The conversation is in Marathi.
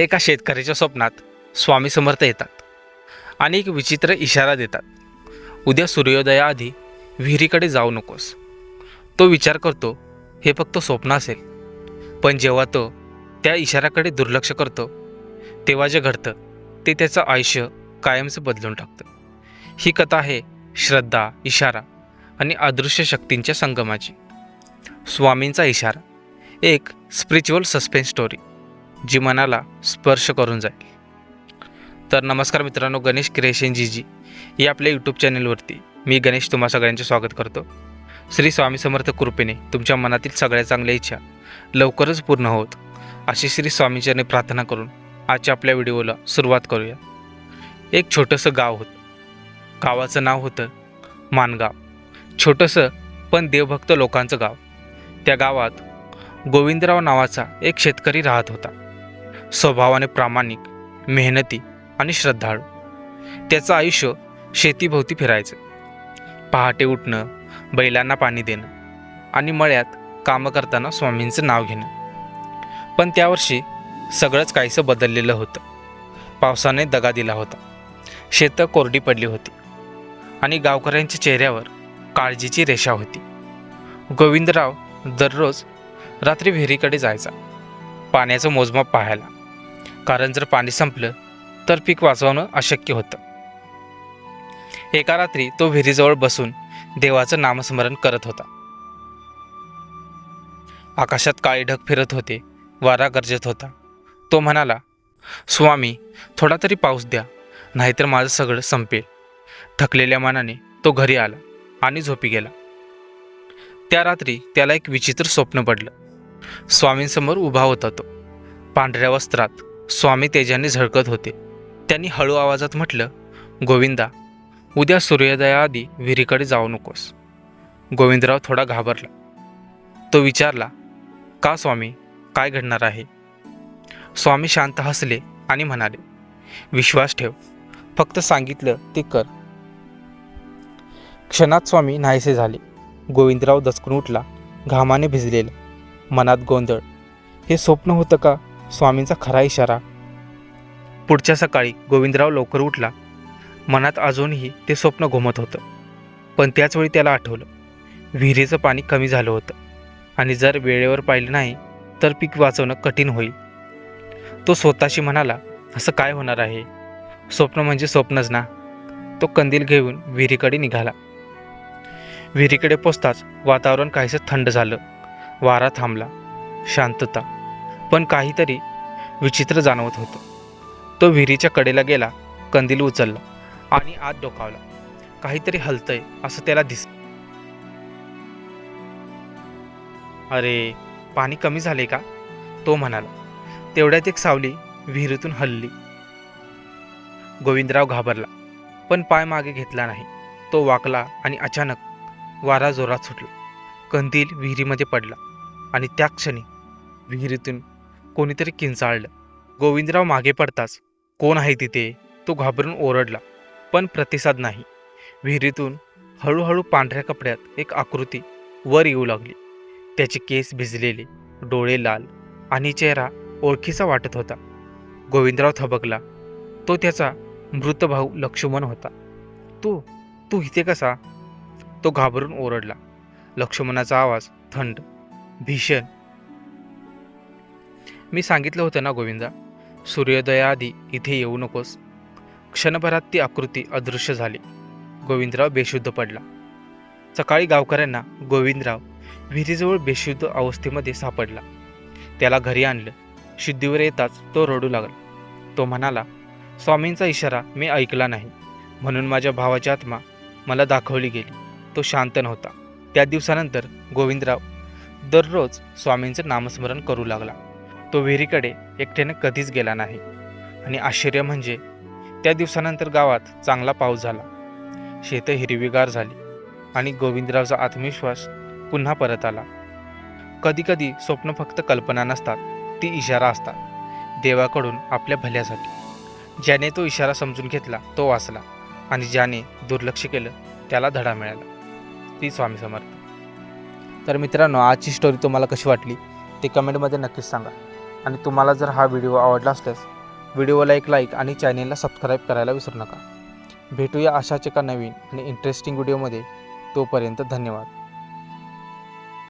एका शेतकऱ्याच्या स्वप्नात स्वामी समर्थ येतात आणि एक विचित्र इशारा देतात. उद्या सूर्योदयाआधी विहिरीकडे जाऊ नकोस. तो विचार करतो हे फक्त स्वप्न असेल. पण जेव्हा तो त्या इशाऱ्याकडे दुर्लक्ष करतो तेव्हा जे घडतं ते त्याचं आयुष्य कायमचं बदलून टाकतं. ही कथा आहे श्रद्धा इशारा आणि अदृश्य शक्तींच्या संगमाची. स्वामींचा इशारा एक स्पिरिच्युअल सस्पेन्स स्टोरी जी मनाला स्पर्श करून जाईल. तर नमस्कार मित्रांनो गणेश क्रिएशन जी जी या आपल्या यूट्यूब चॅनलवरती मी गणेश तुम्हा सगळ्यांचे स्वागत करतो. श्री स्वामी समर्थ कृपेने तुमच्या मनातील सगळ्या चांगल्या इच्छा लवकरच पूर्ण होत अशी श्री स्वामीचरणी प्रार्थना करून आजच्या आपल्या व्हिडिओला सुरुवात करूया. एक छोटंसं गाव होतं. गावाचं नाव होतं मानगाव. छोटंसं पण देवभक्त लोकांचं गाव. त्या गावात गोविंदराव नावाचा एक शेतकरी राहत होता. स्वभावाने प्रामाणिक मेहनती आणि श्रद्धाळू. त्याचं आयुष्य शेतीभोवती फिरायचं. पहाटे उठणं बैलांना पाणी देणं आणि मळ्यात कामं करताना स्वामींचं नाव घेणं. पण त्यावर्षी सगळंच काहीसं बदललेलं होतं. पावसाने दगा दिला होता. शेतं कोरडी पडली होती आणि गावकऱ्यांच्या चेहऱ्यावर काळजीची रेषा होती. गोविंदराव दररोज रात्री विहिरीकडे जायचा. पाण्याचं मोजमाप पाहायला. कारण जर पाणी संपलं तर पीक वाचवणं अशक्य होतं. एका रात्री तो विहिरीजवळ बसून देवाचं नामस्मरण करत होता. आकाशात काळी ढग फिरत होते वारा गरजत होता. तो म्हणाला स्वामी थोडा तरी पाऊस द्या नाहीतर माझं सगळं संपेल. थकलेल्या मनाने तो घरी आला आणि झोपी गेला. त्या रात्री त्याला एक विचित्र स्वप्न पडलं. स्वामींसमोर उभा होता तो. पांढऱ्या वस्त्रात स्वामी तेजाने झळकत होते. त्यांनी हळू आवाजात म्हटलं गोविंदा उद्या सूर्योदयाआधी विहिरीकडे जाऊ नकोस. गोविंदराव थोडा घाबरला. तो विचारला का स्वामी काय घडणार आहे? स्वामी शांत हसले आणि म्हणाले विश्वास ठेव फक्त सांगितलं ते कर. क्षणात स्वामी नाहीसे झाले. गोविंदराव दचकून उठला घामाने भिजलेला मनात गोंधळ हे स्वप्न होतं का? स्वामींचा खरा इशारा पुढच्या सकाळी गोविंदराव लवकर उठला. मनात अजूनही ते स्वप्न घुमत होतं. पण त्याचवेळी त्याला आठवलं. विहिरीचं पाणी कमी झालं होतं. आणि जर वेळेवर पाहिलं नाही तर पीक वाचवणं कठीण होईल. तो स्वतःशी म्हणाला असं काय होणार आहे? स्वप्न म्हणजे स्वप्नच ना. तो कंदील घेऊन विहिरीकडे निघाला. विहिरीकडे पोचताच वातावरण काहीसं थंड झालं. वारा थांबला. शांतता. पण काहीतरी विचित्र जाणवत होतं. तो विहिरीच्या कडेला गेला कंदील उचलला आणि आत डोकावला. काहीतरी हलतंय असं त्याला दिस अरे पाणी कमी झाले का? तो म्हणाला. तेवढ्यात एक सावली विहिरीतून हलली. गोविंदराव घाबरला पण पाय मागे घेतला नाही. तो वाकला आणि अचानक वारा जोरात सुटला. कंदील विहिरीमध्ये पडला आणि त्या क्षणी विहिरीतून कोणीतरी किंचाळलं. गोविंदराव मागे पडताच कोण आहे तिथे? तो घाबरून ओरडला. पण प्रतिसाद नाही. विहिरीतून हळूहळू पांढऱ्या कपड्यात एक आकृती वर येऊ लागली. त्याचे केस भिजलेले डोळे लाल आणि चेहरा ओळखीचा वाटत होता. गोविंदराव थबकला. तो त्याचा मृत भाऊ लक्ष्मण होता. तू तू इथे कसा? तो घाबरून ओरडला. लक्ष्मणाचा आवाज थंड भीषण. मी सांगितलं होतं ना गोविंदा सूर्योदयाआधी इथे येऊ नकोस. क्षणभरात ती आकृती अदृश्य झाली. गोविंदराव बेशुद्ध पडला. सकाळी गावकऱ्यांना गोविंदराव विहिरीजवळ बेशुद्ध अवस्थेमध्ये सापडला. त्याला घरी आणलं. शुद्धीवर येताच तो रडू लागला. तो म्हणाला स्वामींचा इशारा मी ऐकला नाही. म्हणून माझ्या भावाची आत्मा मला दाखवली गेली. तो शांत नव्हता. त्या दिवसानंतर गोविंदराव दररोज स्वामींचं नामस्मरण करू लागला. तो विहिरीकडे एकट्याने कधीच गेला नाही. आणि आश्चर्य म्हणजे त्या दिवसानंतर गावात चांगला पाऊस झाला. शेतं हिरवीगार झाली आणि गोविंदरावचा आत्मविश्वास पुन्हा परत आला. कधीकधी स्वप्न फक्त कल्पना नसतात ती इशारा असतात. देवाकडून आपल्या भल्यासाठी. ज्याने तो इशारा समजून घेतला तो वाचला. आणि ज्याने दुर्लक्ष केलं त्याला धडा मिळाला. ती स्वामी समर्थ. तर मित्रांनो आजची स्टोरी तुम्हाला कशी वाटली? ते कमेंटमध्ये नक्कीच सांगा. आणि तुम्हाला जर हा व्हिडिओ आवडला असल्यास व्हिडिओला एक लाईक आणि चॅनेलला सबस्क्राईब करायला विसरू नका. भेटूया अशाच एका नवीन आणि इंटरेस्टिंग व्हिडिओमध्ये तोपर्यंत धन्यवाद.